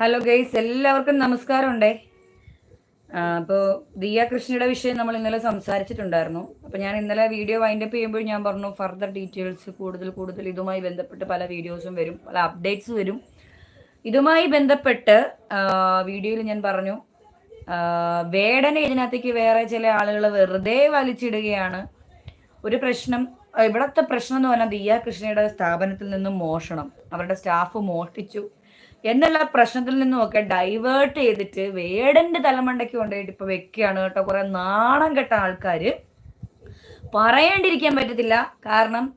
Hello guys എല്ലാവർക്കും നമസ്കാരം ഉണ്ടേ അപ്പോൾ ദിയ കൃഷ്ണയുടെ വിഷയം നമ്മൾ ഇന്നലെ സംസാരിച്ചിട്ടുണ്ടായിരുന്നു. അപ്പോൾ ഞാൻ ഇന്നലെ വീഡിയോ വൈൻഡ് അപ്പ് ചെയ്യുമ്പോൾ ഞാൻ പറഞ്ഞു ഫർദർ ഡീറ്റെയിൽസ് കൂടുതൽ കൂടുതൽ ഇതുമായി ബന്ധപ്പെട്ട് പല വീഡിയോസും വരും പല അപ്ഡേറ്റ്സ് വരും. ഇതുമായി ബന്ധപ്പെട്ട് വീഡിയോയിൽ ഞാൻ പറഞ്ഞു വേടന ഇതിനകത്തേക്ക് വേറെ ചില ആളുകൾ വെറുതെ വലിച്ചിടുകയാണ്. ഒരു പ്രശ്നം ഇവിടത്തെ പ്രശ്നം എന്ന് പറഞ്ഞാൽ ദിയ കൃഷ്ണയുടെ സ്ഥാപനത്തിൽ നിന്നും മോഷണം. അവരുടെ സ്റ്റാഫ് മോഷ്ടിച്ചു. എന്നുള്ള പ്രശ്നത്തിൽ നിന്നുമൊക്കെ ഡൈവേർട്ട് ചെയ്തിട്ട് വേടന്റെ തലമണ്ടയ്ക്ക് കൊണ്ടുപോയിട്ട് ഇപ്പൊ വെക്കുകയാണ് കേട്ടോ. കുറെ നാണം കെട്ട ആൾക്കാര്. പറയാണ്ടിരിക്കാൻ പറ്റത്തില്ല. കാരണം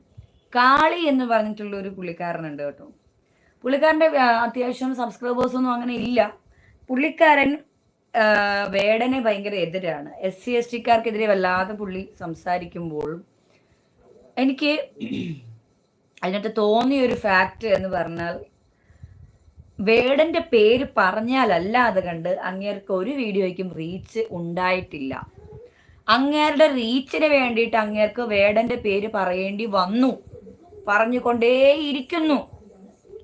കാളി എന്ന് പറഞ്ഞിട്ടുള്ള ഒരു പുള്ളിക്കാരനുണ്ട് കേട്ടോ. പുള്ളിക്കാരന്റെ അത്യാവശ്യം സബ്സ്ക്രൈബേഴ്സ് ഒന്നും അങ്ങനെ ഇല്ല. പുള്ളിക്കാരൻ വേടനെ ഭയങ്കര എതിരാണ്. എസ് സി എസ് ടിക്കാർക്കെതിരെ വല്ലാതെ പുള്ളി സംസാരിക്കുമ്പോഴും എനിക്ക് അതിനകത്ത് തോന്നിയ ഒരു ഫാക്ട് എന്ന് പറഞ്ഞാൽ വേടന്റെ പേര് പറഞ്ഞാലല്ലാതെ കണ്ട് അങ്ങേർക്ക് ഒരു വീഡിയോയ്ക്കും റീച്ച് ഉണ്ടായിട്ടില്ല. അങ്ങേരുടെ റീച്ചിന് വേണ്ടിയിട്ട് അങ്ങേർക്ക് വേടന്റെ പേര് പറയേണ്ടി വന്നു. പറഞ്ഞുകൊണ്ടേയിരിക്കുന്നു.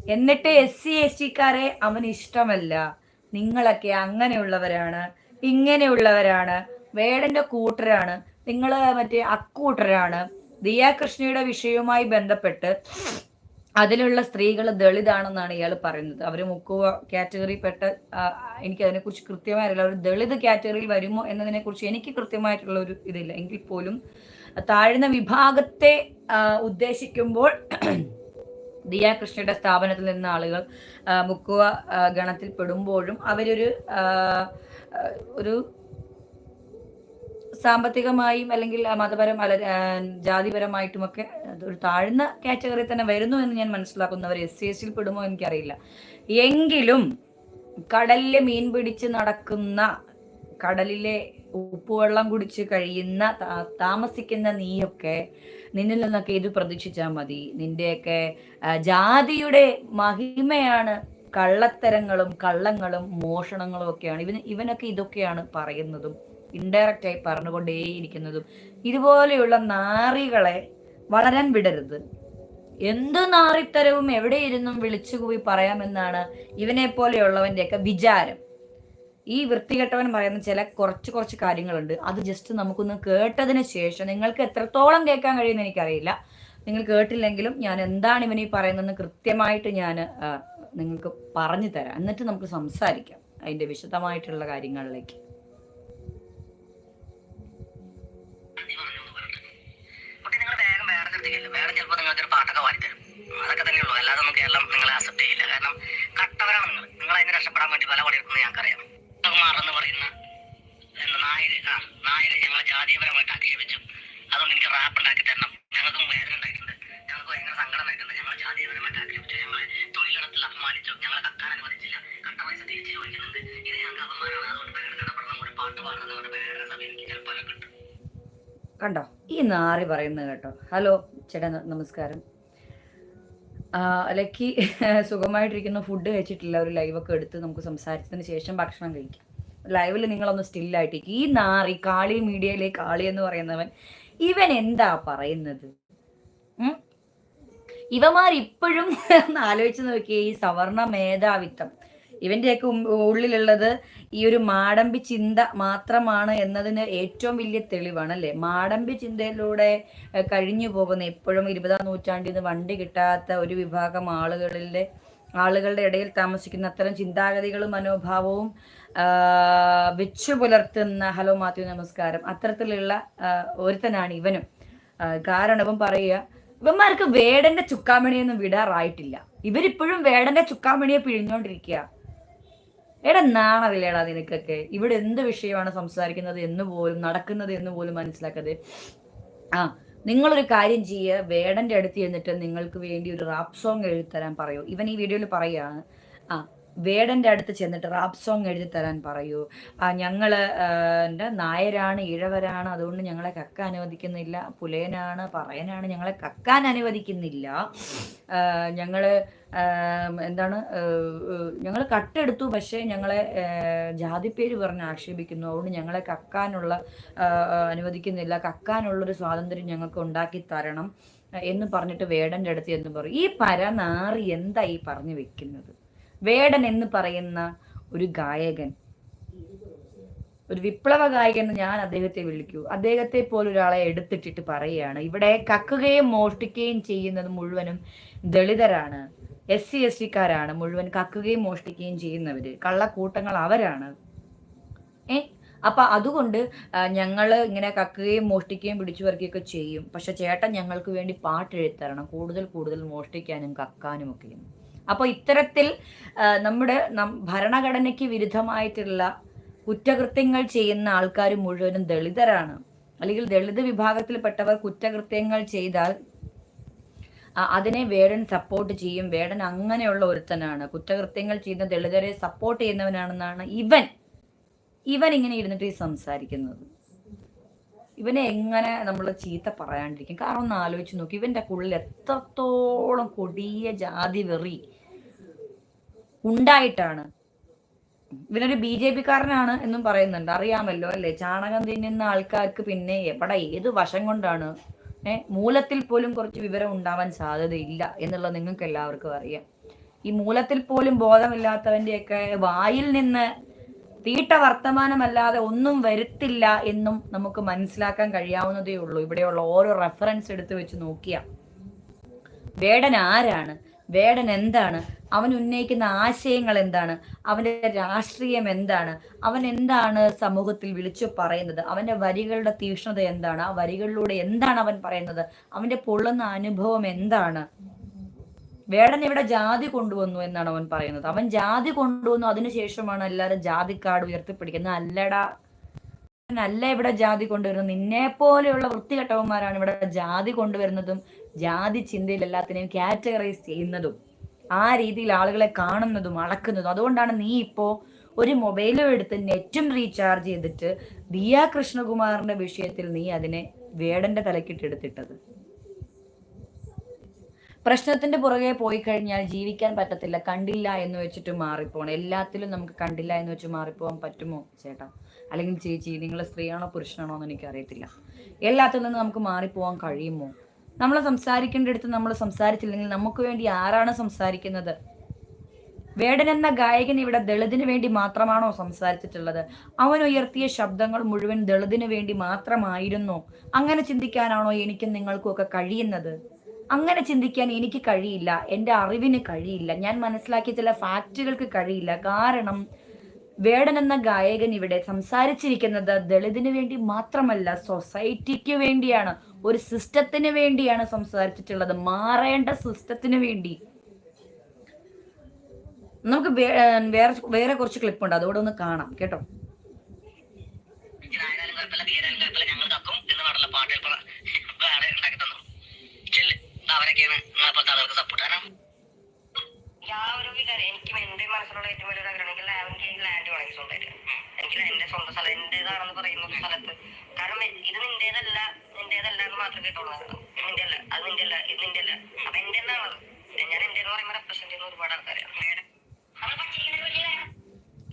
എന്നിട്ട് എസ് സി എസ് ടിക്കാരെ അവന് ഇഷ്ടമല്ല. നിങ്ങളൊക്കെ അങ്ങനെയുള്ളവരാണ് ഇങ്ങനെയുള്ളവരാണ് വേടന്റെ കൂട്ടരാണ് നിങ്ങൾ മറ്റേ അക്കൂട്ടരാണ്. ദിയാകൃഷ്ണയുടെ വിഷയവുമായി ബന്ധപ്പെട്ട് അതിലുള്ള സ്ത്രീകൾ ദളിതാണെന്നാണ് ഇയാൾ പറയുന്നത്. അവർ മുക്കുവ കാറ്റഗറി പെട്ട എനിക്ക് അതിനെക്കുറിച്ച് കൃത്യമായി അറിയില്ല. അവർ ദളിത് കാറ്റഗറിയിൽ വരുമോ എന്നതിനെക്കുറിച്ച് എനിക്ക് കൃത്യമായിട്ടുള്ള ഒരു ഇതില്ല. എങ്കിൽ പോലും താഴ്ന്ന വിഭാഗത്തെ ഉദ്ദേശിക്കുമ്പോൾ ദിയ കൃഷ്ണയുടെ സ്ഥാപനത്തിൽ നിന്ന് ആളുകൾ മുക്കുവ ഗണത്തിൽ പെടുമ്പോഴും അവരൊരു ഒരു സാമ്പത്തികമായും അല്ലെങ്കിൽ മതപരം അല്ല ജാതിപരമായിട്ടുമൊക്കെ ഒരു താഴ്ന്ന കാറ്റഗറി തന്നെ വരുന്നു എന്ന് ഞാൻ മനസ്സിലാക്കുന്നവർ എസ് സി എസ് പെടുമോ എനിക്കറിയില്ല. എങ്കിലും കടലിലെ മീൻ പിടിച്ച് നടക്കുന്ന കടലിലെ ഉപ്പുവെള്ളം കുടിച്ച് കഴിയുന്ന താമസിക്കുന്ന നീയൊക്കെ നിന്നിൽ നിന്നൊക്കെ ഇത് പ്രതീക്ഷിച്ചാൽ മതി. നിന്റെയൊക്കെ ജാതിയുടെ മഹിമയാണ് കള്ളത്തരങ്ങളും കള്ളങ്ങളും മോഷണങ്ങളും ഒക്കെയാണ്. ഇവന് ഇവനൊക്കെ ഇതൊക്കെയാണ് പറയുന്നതും. ഇൻഡയറക്റ്റ് ആയി പറഞ്ഞുകൊണ്ടേയിരിക്കുന്നതും. ഇതുപോലെയുള്ള നാറികളെ വളരാൻ വിടരുത്. എന്ത് നാറിത്തരവും എവിടെ ഇരുന്നും വിളിച്ചു കൂടി പറയാമെന്നാണ് ഇവനെ പോലെയുള്ളവന്റെയൊക്കെ വിചാരം. ഈ വൃത്തികെട്ടവൻ പറയുന്ന ചില കുറച്ച് കുറച്ച് കാര്യങ്ങളുണ്ട്. അത് ജസ്റ്റ് നമുക്കൊന്ന് കേട്ടതിന് ശേഷം നിങ്ങൾക്ക് എത്രത്തോളം കേൾക്കാൻ കഴിയുമെന്ന് എനിക്കറിയില്ല. നിങ്ങൾ കേട്ടില്ലെങ്കിലും ഞാൻ എന്താണ് ഇവനീ പറയുന്നതെന്ന് കൃത്യമായിട്ട് ഞാൻ നിങ്ങൾക്ക് പറഞ്ഞു തരാം. എന്നിട്ട് നമുക്ക് സംസാരിക്കാം. അതിന്റെ വിശദമായിട്ടുള്ള കാര്യങ്ങളിലേക്ക്. അതൊക്കെ തന്നെയുള്ളൂ അല്ലാതെ ഒന്നും കേരളം നിങ്ങളെ അക്സെപ്റ്റ് ചെയ്യില്ല. കാരണം കട്ടവരാണ് നിങ്ങൾ. നിങ്ങൾ അതിന് രക്ഷപ്പെടാൻ വേണ്ടി പല പണിയെടുക്കുന്നത് ഞങ്ങൾക്കറിയാം. എന്ന് പറയുന്ന നായര് ആ നായര് ഞങ്ങളെ ജാതീയപരമായിട്ട് ആക്ഷേപിച്ചു. അതുകൊണ്ട് എനിക്ക് റാപ്പ് ഉണ്ടാക്കി തരണം. ഞങ്ങൾക്കും വേദന ഉണ്ടായിട്ടുണ്ട്. ഞങ്ങൾക്ക് ഭയങ്കര സങ്കടം ഉണ്ടായിട്ടുണ്ട്. ഞങ്ങളെ ജാതീയപരമായിട്ട് ആക്ഷേപിച്ചു. ഞങ്ങളെ തൊഴിലിടത്തിൽ അപമാനിച്ചു. ഞങ്ങളെ കക്കാൻ അനുവദിച്ചില്ല. കട്ട പൈസ തിരിച്ചു ചോദിക്കുന്നുണ്ട്. ഇത് ഞങ്ങൾക്ക് അപമാനമാണ്. അതുകൊണ്ട് വേറെ കിടപ്പെടണം ഒരു പാട്ട് പാടുന്നത് കൊണ്ട് വേറെ സഭ എനിക്ക് ചിലപ്പോൾ കിട്ടും കണ്ടോ? ഈ നാറി പറയുന്നത് കേട്ടോ. ഹലോ ചേട്ടാ നമസ്കാരം. ലക്കി സുഖമായിട്ടിരിക്കുന്ന. ഫുഡ് കഴിച്ചിട്ടില്ല. ഒരു ലൈവൊക്കെ എടുത്ത് നമുക്ക് സംസാരിച്ചതിന് ശേഷം ഭക്ഷണം കഴിക്കാം. ലൈവിൽ നിങ്ങളൊന്ന് സ്റ്റില്ലായിട്ടിരിക്കും ഈ നാറി കാളി മീഡിയയിലെ കാളി എന്ന് പറയുന്നവൻ ഇവൻ എന്താ പറയുന്നത്? ഇവമാർ ഇപ്പോഴും ആലോചിച്ച് നോക്കിയേ ഈ സവർണ മേധാവിത്വം. ഇവന്റെയൊക്കെ ഉം- ഉള്ളിലുള്ളത് ഈ ഒരു മാടമ്പി ചിന്ത മാത്രമാണ് എന്നതിന് ഏറ്റവും വലിയ തെളിവാണ് അല്ലേ? മാടമ്പി ചിന്തയിലൂടെ കഴിഞ്ഞു പോകുന്ന എപ്പോഴും ഇരുപതാം നൂറ്റാണ്ടിൽ നിന്ന് വണ്ടി കിട്ടാത്ത ഒരു വിഭാഗം ആളുകളിലെ ആളുകളുടെ ഇടയിൽ താമസിക്കുന്ന അത്തരം ചിന്താഗതികളും മനോഭാവവും വെച്ചു പുലർത്തുന്ന ഹലോ മാത്യു നമസ്കാരം. അത്തരത്തിലുള്ള ഒരുത്തനാണ് ഇവനും. കാരണവും പറയുക ഇവന്മാർക്ക് വേടന്റെ ചുക്കാമണിയൊന്നും വിടാറായിട്ടില്ല. ഇവരിപ്പോഴും വേടന്റെ ചുക്കാമണിയെ പിഴിഞ്ഞോണ്ടിരിക്കുക. എടാ നാണവില്ലേടാ നിനക്കൊക്കെ. ഇവിടെ എന്ത് വിഷയമാണ് സംസാരിക്കുന്നത് എന്ന് പോലും നടക്കുന്നത് എന്ന് പോലും മനസ്സിലാക്കാതെ. ആ നിങ്ങളൊരു കാര്യം ചെയ്യുക വേടന്റെ അടുത്ത് ചെന്നിട്ട് നിങ്ങൾക്ക് വേണ്ടി ഒരു റാപ്പ് സോങ് എഴുതി തരാൻ പറയൂ. ഇവൻ ഈ വീഡിയോയിൽ പറയുകയാണ് ആ വേടന്റെ അടുത്ത് ചെന്നിട്ട് റാപ്പ് സോങ് എഴുതി തരാൻ പറയൂ. ഞങ്ങൾ എന്റെ നായരാണ് ഇഴവരാണ് അതുകൊണ്ട് ഞങ്ങളെ കക്കാൻ അനുവദിക്കുന്നില്ല. പുലയനാണ് പറയനാണ് ഞങ്ങളെ കക്കാൻ അനുവദിക്കുന്നില്ല. ഞങ്ങൾ എന്താണ് ഞങ്ങൾ കട്ടെടുത്തു പക്ഷേ ഞങ്ങളെ ജാതി ജാതിപ്പേര് പറഞ്ഞ് ആക്ഷേപിക്കുന്നു. അതുകൊണ്ട് ഞങ്ങളെ കക്കാനുള്ള അനുവദിക്കുന്നില്ല. കക്കാനുള്ളൊരു സ്വാതന്ത്ര്യം ഞങ്ങൾക്ക് ഉണ്ടാക്കി തരണം എന്ന് പറഞ്ഞിട്ട് വേടന്റെ അടുത്ത് എന്ന് പറയും ഈ പരനാറി എന്താ ഈ പറഞ്ഞു വെക്കുന്നത്? വേടൻ എന്ന് പറയുന്ന ഒരു ഗായകൻ. ഒരു വിപ്ലവ ഗായകൻ എന്ന് ഞാൻ അദ്ദേഹത്തെ വിളിക്കൂ. അദ്ദേഹത്തെ പോലൊരാളെ എടുത്തിട്ടിട്ട് പറയുകയാണ്. ഇവിടെ കക്കുകയും മോഷ്ടിക്കുകയും ചെയ്യുന്നത് മുഴുവനും ദളിതരാണ്. എസ് സി എസ് ടിക്കാരാണ്. മുഴുവൻ കക്കുകയും മോഷ്ടിക്കുകയും ചെയ്യുന്നവര്. കള്ളക്കൂട്ടങ്ങൾ അവരാണ്. ഏ? അപ്പൊ അതുകൊണ്ട് ഞങ്ങൾ ഇങ്ങനെ കക്കുകയും മോഷ്ടിക്കുകയും പിടിച്ചു പറിക്കുകയൊക്കെ ചെയ്യും. പക്ഷെ ചേട്ടൻ ഞങ്ങൾക്ക് വേണ്ടി പാട്ട് എഴുത്തരണം കൂടുതൽ കൂടുതൽ മോഷ്ടിക്കാനും കക്കാനും ഒക്കെ അപ്പോൾ ഇത്തരത്തിൽ നമ്മുടെ ഭരണഘടനയ്ക്ക് വിരുദ്ധമായിട്ടുള്ള കുറ്റകൃത്യങ്ങൾ ചെയ്യുന്ന ആൾക്കാർ മുഴുവനും ദളിതരാണ്. അല്ലെങ്കിൽ ദളിത് വിഭാഗത്തിൽപ്പെട്ടവർ കുറ്റകൃത്യങ്ങൾ ചെയ്താൽ അതിനെ വേടൻ സപ്പോർട്ട് ചെയ്യും. വേടൻ അങ്ങനെയുള്ള ഒരുത്തനാണ്. കുറ്റകൃത്യങ്ങൾ ചെയ്യുന്ന ദളിതരെ സപ്പോർട്ട് ചെയ്യുന്നവനാണെന്നാണ് ഇവൻ. ഇവൻ ഇങ്ങനെ ഇരുന്നിട്ട് സംസാരിക്കുന്നത്. ഇവനെ എങ്ങനെ നമ്മൾ ചീത്ത പറയാണ്ടിരിക്കും? കാരണം ഒന്ന് ആലോചിച്ച് നോക്കി. ഇവന്റെ ഉള്ളിൽ എത്രത്തോളം കൊടിയ ജാതി വെറി ഉണ്ടായിട്ടാണ്. ഇവനൊരു ബി ജെ പിക്കാരനാണ് എന്നും പറയുന്നുണ്ട്. അറിയാമല്ലോ അല്ലെ? ചാണകം തിന്നുന്ന ആൾക്കാർക്ക് പിന്നെ എവിടെ ഏത് വശം കൊണ്ടാണ് ഏർ മൂലത്തിൽ പോലും കുറച്ച് വിവരം ഉണ്ടാവാൻ സാധ്യതയില്ല എന്നുള്ളത് നിങ്ങൾക്ക് എല്ലാവർക്കും അറിയാം. ഈ മൂലത്തിൽ പോലും ബോധമില്ലാത്തവന്റെയൊക്കെ വായിൽ നിന്ന് തീട്ട വർത്തമാനമല്ലാതെ ഒന്നും വരുത്തില്ല എന്നും നമുക്ക് മനസ്സിലാക്കാൻ കഴിയാവുന്നതേ ഉള്ളൂ. ഇവിടെയുള്ള ഓരോ റെഫറൻസ് എടുത്തു വെച്ച് നോക്കിയ. വേടൻ ആരാണ്? വേടൻ എന്താണ്? അവൻ ഉന്നയിക്കുന്ന ആശയങ്ങൾ എന്താണ്? അവന്റെ രാഷ്ട്രീയം എന്താണ്? അവൻ എന്താണ് സമൂഹത്തിൽ വിളിച്ചു പറയുന്നത്? അവന്റെ വരികളുടെ തീക്ഷ്ണത എന്താണ്? ആ വരികളിലൂടെ എന്താണ് അവൻ പറയുന്നത്? അവന്റെ പൊള്ളുന്ന അനുഭവം എന്താണ്? വേടൻ ഇവിടെ ജാതി കൊണ്ടുവന്നു എന്നാണ് അവൻ പറയുന്നത്. അവൻ ജാതി കൊണ്ടുവന്നു അതിനുശേഷമാണ് എല്ലാവരും ജാതിക്കാട് ഉയർത്തിപ്പിടിക്കുന്നത്. അല്ലടാ അല്ല ഇവിടെ ജാതി കൊണ്ടുവരുന്നത്. നിന്നെ പോലെയുള്ള വൃത്തികെട്ടവന്മാരാണ് ഇവിടെ ജാതി കൊണ്ടുവരുന്നതും ജാതി ചിന്തയിൽ എല്ലാത്തിനെയും കാറ്റഗറൈസ് ചെയ്യുന്നതും ആ രീതിയിൽ ആളുകളെ കാണുന്നതും അളക്കുന്നതും. അതുകൊണ്ടാണ് നീ ഇപ്പോ ഒരു മൊബൈലും എടുത്ത് നെറ്റും റീചാർജ് ചെയ്തിട്ട് ദിയ കൃഷ്ണകുമാറിന്റെ വിഷയത്തിൽ നീ അതിനെ വേടന്റെ തലക്കിട്ടെടുത്തിട്ടത് പ്രശ്നത്തിന്റെ പുറകെ പോയി കഴിഞ്ഞാൽ ജീവിക്കാൻ പറ്റത്തില്ല. കണ്ടില്ല എന്ന് വെച്ചിട്ട് മാറിപ്പോണം. എല്ലാത്തിലും നമുക്ക് കണ്ടില്ല എന്ന് വെച്ച് മാറിപ്പോകാൻ പറ്റുമോ ചേട്ടാ? അല്ലെങ്കിൽ ചേച്ചി നിങ്ങൾ സ്ത്രീയാണോ പുരുഷനാണോ എന്ന് എനിക്ക് അറിയത്തില്ല എല്ലാത്തിൽ നിന്ന് നമുക്ക് മാറിപ്പോവാൻ കഴിയുമോ? നമ്മൾ സംസാരിക്കേണ്ടടുത്ത് നമ്മൾ സംസാരിച്ചില്ലെങ്കിൽ നമുക്ക് വേണ്ടി ആരാണ് സംസാരിക്കുന്നത്? വേടൻ എന്ന ഗായകൻ ഇവിടെ ദളിതിന് വേണ്ടി മാത്രമാണോ സംസാരിച്ചിട്ടുള്ളത്? അവൻ ഉയർത്തിയ ശബ്ദങ്ങൾ മുഴുവൻ ദളിതിന് വേണ്ടി മാത്രമായിരുന്നോ? അങ്ങനെ ചിന്തിക്കാനാണോ എനിക്കും നിങ്ങൾക്കും ഒക്കെ കഴിയുന്നത്? അങ്ങനെ ചിന്തിക്കാൻ എനിക്ക് കഴിയില്ല. എന്റെ അറിവിന് കഴിയില്ല. ഞാൻ മനസ്സിലാക്കിയ ചില ഫാക്റ്റുകൾക്ക് കഴിയില്ല. കാരണം വേടൻ എന്ന ഗായകൻ ഇവിടെ സംസാരിച്ചിരിക്കുന്നത് ദളിതിന് വേണ്ടി മാത്രമല്ല സൊസൈറ്റിക്ക് വേണ്ടിയാണ്. ഒരു സിസ്റ്റത്തിന് വേണ്ടിയാണ് സംസാരിച്ചിട്ടുള്ളത്. മാറേണ്ട സിസ്റ്റത്തിന് വേണ്ടി. നമുക്ക് വേറെ വേറെ കുറച്ച് ക്ലിപ്പ് ഉണ്ട് അതോടെ ഒന്ന് കാണാം. കേട്ടോ ഇതായാലും കുഴപ്പമില്ല തീരാനും കുഴപ്പമില്ല ഞങ്ങൾ കക്കും എന്ന് പാടുള്ള പാട്ട് ചിലപ്പോൾ വേറെ ഉണ്ടാക്കി തന്നു ചെല്ല് ആളുകൾക്ക് സപ്പോർട്ടാണ് കാരണം ഞാൻ ഒരു വികാരം. എനിക്ക് എന്റെ മനസ്സിലുള്ള ഏറ്റവും ആഗ്രഹം എനിക്ക് ലാൻഡ് വേണമെങ്കിൽ സ്വന്തമായിട്ട്. എനിക്ക് എന്റെ സ്വന്തം സ്ഥലം എന്റേതാണെന്ന് പറയുന്ന സ്ഥലത്ത്. കാരണം ഇത് നിന്റേതല്ല നിന്റേതല്ല എന്ന് മാത്രം കേട്ടോളൂ നിന്റെ അല്ല അത് നിന്റെ അല്ല ഇത് നിന്റെ അല്ല അപ്പൊ എന്റെ എന്നാണത് ഞാൻ എന്റെ എന്ന് പറയുമ്പോൾ റെപ്രസെന്റ് ചെയ്യുന്ന ഒരുപാട് ആൾക്കാരാണ്.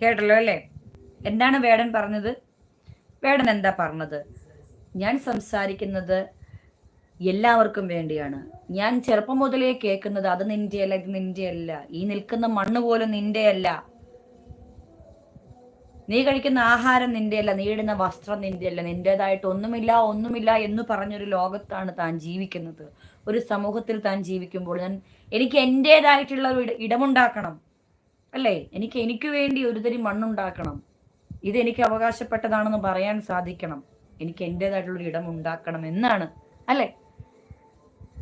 കേട്ടല്ലോ അല്ലേ? എന്താണ് വേടൻ പറഞ്ഞത്? വേടൻ എന്താ പറഞ്ഞത്? ഞാൻ സംസാരിക്കുന്നത് എല്ലാവർക്കും വേണ്ടിയാണ്. ഞാൻ ചെറുപ്പം മുതലേ കേൾക്കുന്നത് അത് നിന്റെ അല്ല ഇത് നിന്റെ അല്ല ഈ നിൽക്കുന്ന മണ്ണ് പോലും നിന്റെ അല്ല നീ കഴിക്കുന്ന ആഹാരം നിന്റെ അല്ല നീ ഇടുന്ന വസ്ത്രം നിന്റെ അല്ല നിന്റേതായിട്ട് ഒന്നുമില്ല ഒന്നുമില്ല എന്ന് പറഞ്ഞൊരു ലോകത്താണ് താൻ ജീവിക്കുന്നത്. ഒരു സമൂഹത്തിൽ താൻ ജീവിക്കുമ്പോൾ ഞാൻ എനിക്ക് എന്റെതായിട്ടുള്ള ഒരു ഇട- ഇടമുണ്ടാക്കണം. അല്ലേ? എനിക്ക് എനിക്ക് വേണ്ടി ഒരു തരി മണ്ണുണ്ടാക്കണം ഇതെനിക്ക് അവകാശപ്പെട്ടതാണെന്ന് പറയാൻ സാധിക്കണം. എനിക്ക് എന്റെതായിട്ടുള്ളൊരു ഇടം ഉണ്ടാക്കണം എന്നാണ്. അല്ലേ?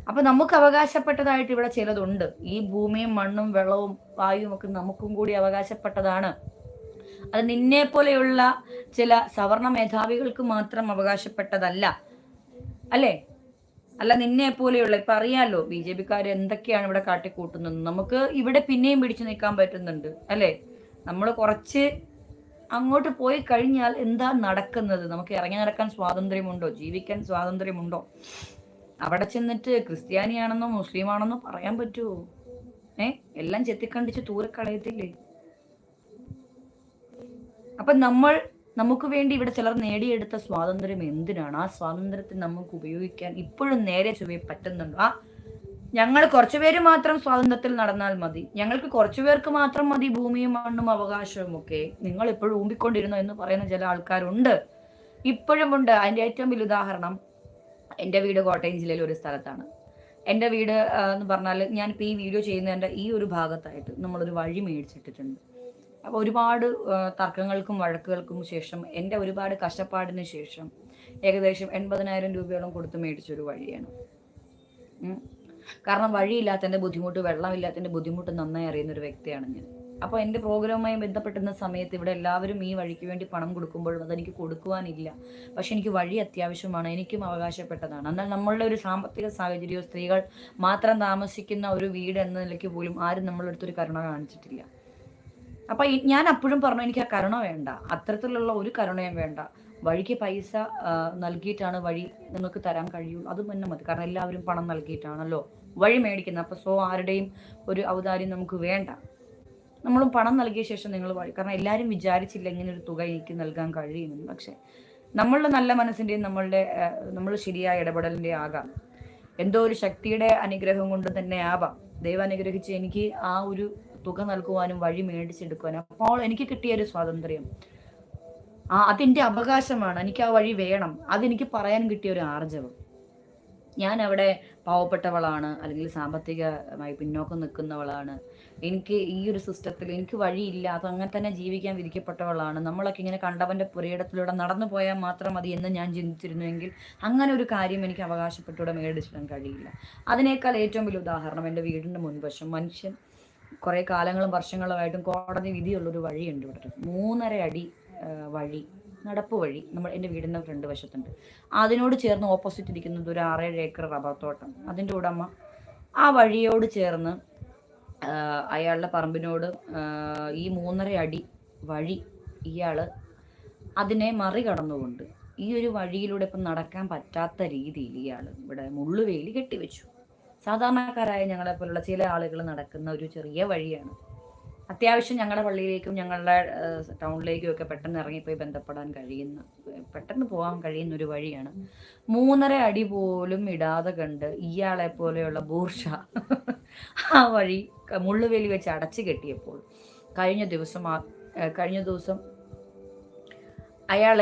അപ്പൊ നമുക്ക് അവകാശപ്പെട്ടതായിട്ട് ഇവിടെ ചിലതുണ്ട്. ഈ ഭൂമിയും മണ്ണും വെള്ളവും വായുവും ഒക്കെ നമുക്കും കൂടി അവകാശപ്പെട്ടതാണ്. അത് നിന്നെ പോലെയുള്ള ചില സവർണ മേധാവികൾക്ക് മാത്രം അവകാശപ്പെട്ടതല്ല. അല്ലേ? അല്ല നിന്നെ പോലെയുള്ള ഇപ്പൊ അറിയാലോ ബി ജെ പിക്കാർ എന്തൊക്കെയാണ് ഇവിടെ കാട്ടിക്കൂട്ടുന്നത്? നമുക്ക് ഇവിടെ പിന്നെയും പിടിച്ചു നിൽക്കാൻ പറ്റുന്നുണ്ട് അല്ലേ? നമ്മൾ കുറച്ച് അങ്ങോട്ട് പോയി കഴിഞ്ഞാൽ എന്താ നടക്കുന്നത്? നമുക്ക് ഇറങ്ങി നടക്കാൻ സ്വാതന്ത്ര്യമുണ്ടോ? ജീവിക്കാൻ സ്വാതന്ത്ര്യമുണ്ടോ? അവിടെ ചെന്നിട്ട് ക്രിസ്ത്യാനിയാണെന്നോ മുസ്ലിം ആണെന്നോ പറയാൻ പറ്റുമോ ഏ? എല്ലാം ചെത്തിക്കണ്ടിച്ച് ദൂരെ കളയത്തില്ലേ അപ്പൊ നമ്മൾ നമുക്ക് വേണ്ടി ഇവിടെ ചിലർ നേടിയെടുത്ത സ്വാതന്ത്ര്യം എന്തിനാണ്? ആ സ്വാതന്ത്ര്യത്തെ നമുക്ക് ഉപയോഗിക്കാൻ ഇപ്പോഴും നേരെ ചൊവ്വേ പറ്റുന്നുണ്ടോ. ആ ഞങ്ങൾ കുറച്ചുപേര് മാത്രം സ്വാതന്ത്ര്യത്തിൽ നടന്നാൽ മതി. ഞങ്ങൾക്ക് കുറച്ചുപേർക്ക് മാത്രം മതി ഭൂമിയും മണ്ണും അവകാശവും ഒക്കെ. നിങ്ങൾ ഇപ്പോഴും ഊമ്പിക്കൊണ്ടിരുന്നു എന്ന് പറയുന്ന ചില ആൾക്കാരുണ്ട്. ഇപ്പോഴും ഉണ്ട്. അതിന്റെ ഏറ്റവും വലിയ ഉദാഹരണം എന്റെ വീട് കോട്ടയം ജില്ലയിലെ ഒരു സ്ഥലത്താണ്. എന്റെ വീട് എന്ന് പറഞ്ഞാൽ ഞാനിപ്പോൾ ഈ വീഡിയോ ചെയ്യുന്നതിന്റെ ഈ ഒരു ഭാഗത്തായിട്ട് നമ്മളൊരു വഴി മേടിച്ചിട്ടിട്ടുണ്ട്. അപ്പോൾ ഒരുപാട് തർക്കങ്ങൾക്കും വഴക്കുകൾക്കും ശേഷം എന്റെ ഒരുപാട് കഷ്ടപ്പാടിന് ശേഷം ഏകദേശം എൺപതിനായിരം രൂപയോളം കൊടുത്ത് മേടിച്ചൊരു വഴിയാണ്. കാരണം വഴിയില്ലാത്തതിന്റെ ബുദ്ധിമുട്ട് വെള്ളമില്ലാത്തതിന്റെ ബുദ്ധിമുട്ട് നന്നായി അറിയുന്ന ഒരു വ്യക്തിയാണ് ഞാൻ. അപ്പോൾ എന്റെ പ്രോഗ്രാമുമായി ബന്ധപ്പെട്ടുന്ന സമയത്ത് ഇവിടെ എല്ലാവരും ഈ വഴിക്ക് വേണ്ടി പണം കൊടുക്കുമ്പോഴും അതെനിക്ക് കൊടുക്കുവാനില്ല. പക്ഷെ എനിക്ക് വഴി അത്യാവശ്യമാണ്. എനിക്കും അവകാശപ്പെട്ടതാണ്. എന്നാൽ നമ്മളുടെ ഒരു സാമ്പത്തിക സാഹചര്യവും സ്ത്രീകൾ മാത്രം താമസിക്കുന്ന ഒരു വീട് എന്ന നിലയ്ക്ക് പോലും ആരും നമ്മളുടെ അടുത്തൊരു കരുണ കാണിച്ചിട്ടില്ല. അപ്പൊ ഞാൻ അപ്പോഴും പറഞ്ഞു എനിക്ക് ആ കരുണ വേണ്ട. അത്തരത്തിലുള്ള ഒരു കരുണയും വേണ്ട. വഴിക്ക് പൈസ നൽകിയിട്ടാണ് വഴി നിങ്ങൾക്ക് തരാൻ കഴിയുള്ളൂ അത് തന്നെ മതി. കാരണം എല്ലാവരും പണം നൽകിയിട്ടാണല്ലോ വഴി മേടിക്കുന്നത്. അപ്പൊ സോ ആരുടെയും ഒരു ഔദാര്യം നമുക്ക് വേണ്ട. നമ്മളും പണം നൽകിയ ശേഷം നിങ്ങൾ വഴി കാരണം എല്ലാവരും വിചാരിച്ചില്ല ഇങ്ങനെ ഒരു തുക എനിക്ക് നൽകാൻ കഴിയുമെന്ന്. പക്ഷെ നമ്മളുടെ നല്ല മനസ്സിന്റെയും നമ്മളുടെ നമ്മൾ ശരിയായ ഇടപെടലിന്റെ ആകാം. എന്തോ ഒരു ശക്തിയുടെ അനുഗ്രഹം കൊണ്ട് തന്നെ ആവാം. ദൈവം അനുഗ്രഹിച്ച് എനിക്ക് ആ ഒരു തുക നൽകുവാനും വഴി മേടിച്ചെടുക്കുവാനും. അപ്പോൾ എനിക്ക് കിട്ടിയ ഒരു സ്വാതന്ത്ര്യം. ആ അതിന്റെ അവകാശമാണ്. എനിക്ക് ആ വഴി വേണം. അതെനിക്ക് പറയാൻ കിട്ടിയ ഒരു ആർജവം. ഞാൻ അവിടെ പാവപ്പെട്ടവളാണ്. അല്ലെങ്കിൽ സാമ്പത്തികമായി പിന്നോക്കം നിൽക്കുന്നവളാണ്. എനിക്ക് ഈ ഒരു സിസ്റ്റത്തിൽ എനിക്ക് വഴിയില്ല. അത് അങ്ങനെ തന്നെ ജീവിക്കാൻ വിധിക്കപ്പെട്ടവളാണ്. നമ്മളൊക്കെ ഇങ്ങനെ കണ്ടവന്റെ പുരയിടത്തിലൂടെ നടന്നു പോയാൽ മാത്രം മതി എന്ന് ഞാൻ ചിന്തിച്ചിരുന്നുവെങ്കിൽ അങ്ങനെ ഒരു കാര്യം എനിക്ക് അവകാശപ്പെട്ടൂടെ മേടിച്ചിടാൻ കഴിയില്ല. അതിനേക്കാൾ ഏറ്റവും വലിയ ഉദാഹരണം എന്റെ വീടിന്റെ മുൻവശം. മനുഷ്യൻ കുറേ കാലങ്ങളും വർഷങ്ങളുമായിട്ടും കോടതി വിധിയുള്ളൊരു വഴിയുണ്ട് ഇവിടെ. മൂന്നര അടി വഴി നടപ്പ് വഴി നമ്മൾ എന്റെ വീടിന്റെ ഫ്രണ്ട് വശത്തുണ്ട്. അതിനോട് ചേർന്ന് ഓപ്പോസിറ്റ് ഇരിക്കുന്നത് ഒരു ആറേഴ് ഏക്കർ റബ്ബർ തോട്ടം. അതിന്റെ ഉടമ ആ വഴിയോട് ചേർന്ന് അയാളുടെ പറമ്പിനോട് ഈ മൂന്നര അടി വഴി ഇയാൾ അതിനെ മറികടന്നുകൊണ്ട് ഈ ഒരു വഴിയിലൂടെ ഇപ്പം നടക്കാൻ പറ്റാത്ത രീതിയിൽ ഇയാൾ ഇവിടെ മുള്ളുവേലി കെട്ടിവെച്ചു. സാധാരണക്കാരായ ഞങ്ങളെപ്പോലുള്ള ചില ആളുകൾ നടക്കുന്ന ഒരു ചെറിയ വഴിയാണ്. അത്യാവശ്യം ഞങ്ങളുടെ പള്ളിയിലേക്കും ഞങ്ങളുടെ ടൗണിലേക്കും ഒക്കെ പെട്ടെന്ന് ഇറങ്ങിപ്പോയി ബന്ധപ്പെടാൻ കഴിയുന്ന പെട്ടെന്ന് പോകാൻ കഴിയുന്ന ഒരു വഴിയാണ്. മൂന്നര അടി പോലും ഇടാതെ കണ്ട് ഇയാളെ പോലെയുള്ള ബൂർഷ ആ വഴി മുള്ളുവേലി വെച്ച് അടച്ചു കെട്ടിയപ്പോൾ കഴിഞ്ഞ ദിവസം കഴിഞ്ഞ ദിവസം അയാൾ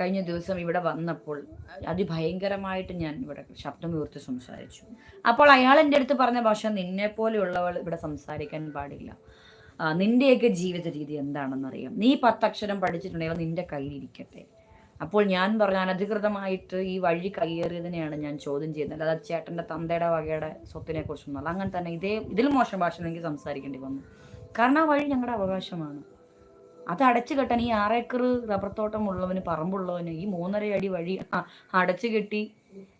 കഴിഞ്ഞ ദിവസം ഇവിടെ വന്നപ്പോൾ അതിഭയങ്കരമായിട്ട് ഞാൻ ഇവിടെ ശബ്ദം ഉയർത്തി സംസാരിച്ചു. അപ്പോൾ അയാൾ എന്റെ അടുത്ത് പറഞ്ഞ ഭാഷ നിന്നെ പോലെയുള്ളവൾ ഇവിടെ സംസാരിക്കാൻ പാടില്ല. നിന്റെയൊക്കെ ജീവിത രീതി എന്താണെന്നറിയാം. നീ പത്തക്ഷരം പഠിച്ചിട്ടുണ്ടെങ്കിൽ നിന്റെ കയ്യിലിരിക്കട്ടെ. അപ്പോൾ ഞാൻ പറഞ്ഞ അനധികൃതമായിട്ട് ഈ വഴി കയ്യേറിയതിനെയാണ് ഞാൻ ചോദ്യം ചെയ്യുന്നത്. അല്ലാതെ ചേട്ടന്റെ തന്തയുടെ വകയുടെ സ്വത്തിനെ കുറിച്ചൊന്നുമല്ല അങ്ങനെ തന്നെ ഇതേ ഇതിൽ മോശം ഭാഷ എനിക്ക് സംസാരിക്കേണ്ടി വന്നു. കാരണം ആ വഴി ഞങ്ങളുടെ അവകാശമാണ്. അത് അടച്ചു കെട്ടാൻ ഈ ആറേക്കർ റബ്ബർ തോട്ടം ഉള്ളവന് പറമ്പുള്ളവന് ഈ മൂന്നര അടി വഴി അടച്ചു കെട്ടി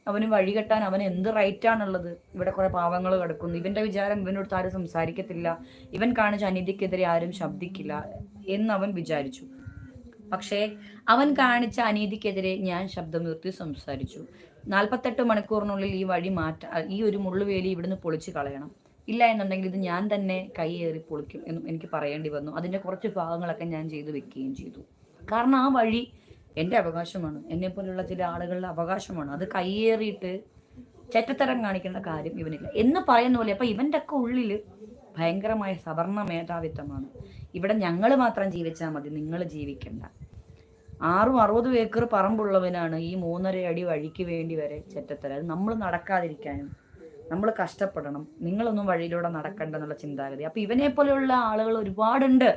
അവന് വഴി കെട്ടാൻ അവൻ എന്ത് റൈറ്റ് ആണുള്ളത്? ഇവിടെ കുറെ പാവങ്ങൾ കിടക്കുന്നു. ഇവന്റെ വിചാരം ഇവനോട് ആരും സംസാരിക്കത്തില്ല. ഇവൻ കാണിച്ച അനീതിക്കെതിരെ ആരും ശബ്ദിക്കില്ല എന്ന് അവൻ വിചാരിച്ചു. പക്ഷേ അവൻ കാണിച്ച അനീതിക്കെതിരെ ഞാൻ ശബ്ദമുയർത്തി സംസാരിച്ചു. നാൽപ്പത്തെട്ട് മണിക്കൂറിനുള്ളിൽ ഈ വഴി മാറ്റ ഈ ഒരു മുള്ളുവേലി ഇവിടുന്ന് പൊളിച്ചു കളയണം. ഇല്ല എന്നുണ്ടെങ്കിൽ ഇത് ഞാൻ തന്നെ കൈയേറി പൊളിക്കും എന്നും എനിക്ക് പറയേണ്ടി വന്നു. അതിന്റെ കുറച്ച് ഭാഗങ്ങളൊക്കെ ഞാൻ ചെയ്തു വെക്കുകയും ചെയ്തു. കാരണം ആ വഴി എന്റെ അവകാശമാണ്. എന്നെ പോലുള്ള ചില ആളുകളുടെ അവകാശമാണ്. അത് കയ്യേറിയിട്ട് ചെറ്റത്തരം കാണിക്കേണ്ട കാര്യം ഇവനില്ല. എന്ന് പറയുന്ന പോലെ അപ്പൊ ഇവന്റെ ഒക്കെ ഉള്ളിൽ ഭയങ്കരമായ സവർണ മേധാവിത്വമാണ്. ഇവിടെ ഞങ്ങൾ മാത്രം ജീവിച്ചാൽ മതി നിങ്ങൾ ജീവിക്കണ്ട. ആറും അറുപതും ഏക്കർ പറമ്പുള്ളവനാണ് ഈ മൂന്നര അടി വഴിക്ക് വേണ്ടി വരെ ചെറ്റത്തരം അത് നമ്മൾ നടക്കാതിരിക്കാനും നമ്മൾ കഷ്ടപ്പെടണം. നിങ്ങളൊന്നും വഴിയിലൂടെ നടക്കണ്ട എന്നുള്ള ചിന്താഗതി. അപ്പൊ ഇവനെ പോലെയുള്ള ആളുകൾ ഒരുപാടുണ്ട്.